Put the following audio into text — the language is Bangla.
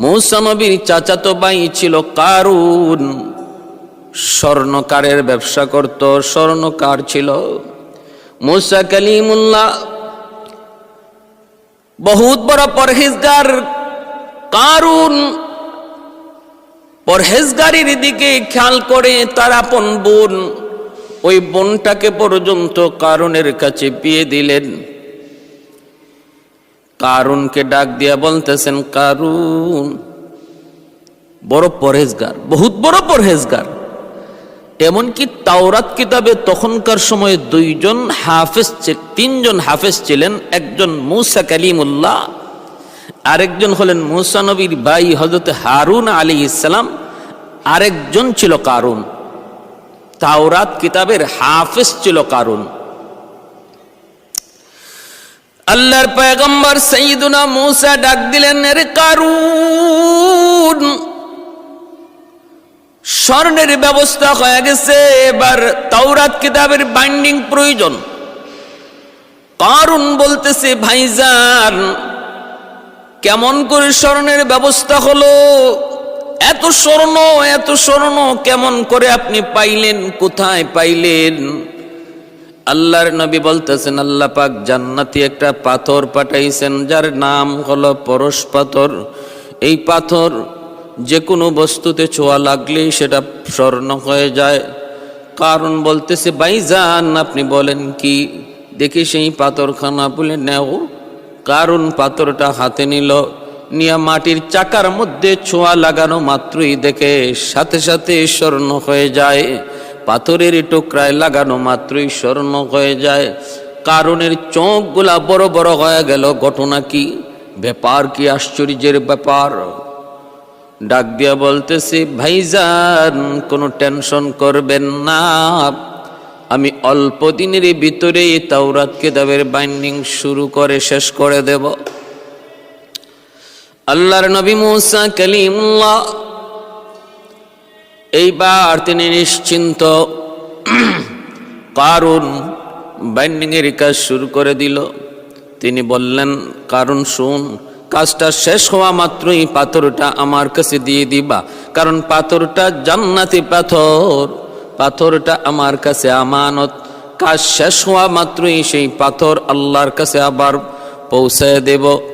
মৌসা নবীর চাচাতো ভাই ছিল কারুন। স্বর্ণকারের ব্যবসা করত, স্বর্ণকার ছিল। মুসা কালিমুল্লাহ বহুত বড় পরহেজগার, কারুন। পরহেজগারির দিকে খেয়াল করে তার আপন বোন। ওই বোনটাকে পর্যন্ত কারণের কাছে বিয়ে দিলেন। কারুনকে ডাক দিয়া বলতেছেন, কারুন, বড় পরহেজগার, বহুত বড় পরহেজগার। এমনকি তাওরাত কিতাবে তখনকার সময়ে দুইজন হাফেজ তিনজন হাফেজ ছিলেন, একজন মুসা কালিমুল্লাহ, আরেকজন হলেন মুসা নবীর ভাই হজরত হারুন আলী ইসলাম আরেকজন ছিল কারুন। তাওরাত কিতাবের হাফেজ ছিল কারুন। আল্লাহর পয়গম্বর সঈদুনা মুসা ডাক দিলেন রে কারুন, স্বর্ণের ব্যবস্থা হয়ে গেছে, এবার তাওরাত কিতাবের বাইন্ডিং প্রয়োজন। কারুন বলতেছে ভাইজান কেমন করে স্বর্ণের ব্যবস্থা হলো? এত স্বর্ণ এত স্বর্ণ কেমন করে আপনি পাইলেন, কোথায় পাইলেন? আল্লাহর নবী বলতেছেন, আল্লাহ পাক জান্নাতি একটা পাথর পাঠাইছেন, যার নাম হলো পরশ পাথর। এই পাথর যে কোনো বস্তুতে ছোঁয়া লাগলেই সেটা স্বর্ণ হয়ে যায়। কারণ বলতেছে, ভাইজান, আপনি বলেন কি? দেখি সেই পাথরখানা বলে নেও। কারণ পাথরটা হাতে নিল, নিয়া মাটির চাকার মধ্যে ছোঁয়া লাগানো মাত্রই দেখে সাথে সাথে স্বর্ণ হয়ে যায়। পাথরের টুকরায় লাগানো মাত্রই স্বর্ণ হয়ে যায়। কারণের চোখগুলা বড় বড় হয়ে গেল। ঘটনা কি? ব্যাপার কি? আশ্চর্যের ব্যাপার। ডাক দিয়া বলতেছি, ভাইজান, কোনো টেনশন করবেন না। আমি অল্প দিনের ভিতরে তাওরাত কেতাবের বাইন্ডিং শুরু করে শেষ করে দেব। আল্লাহর নবী মুসা কালিমুল্লাহ এইবার তিনি নিশ্চিন্ত। কারণ বাইন্ডিংয়ের কাজ শুরু করে দিল। তিনি বললেন কারণ শুন, কাজটা শেষ হওয়া মাত্রই পাথরটা আমার কাছে দিয়ে দিবা। কারণ পাথরটা জান্নাতি পাথর, পাথরটা আমার কাছে আমানত। কাজ শেষ হওয়া মাত্রই সেই পাথর আল্লাহর কাছে আবার পৌঁছায় দেব।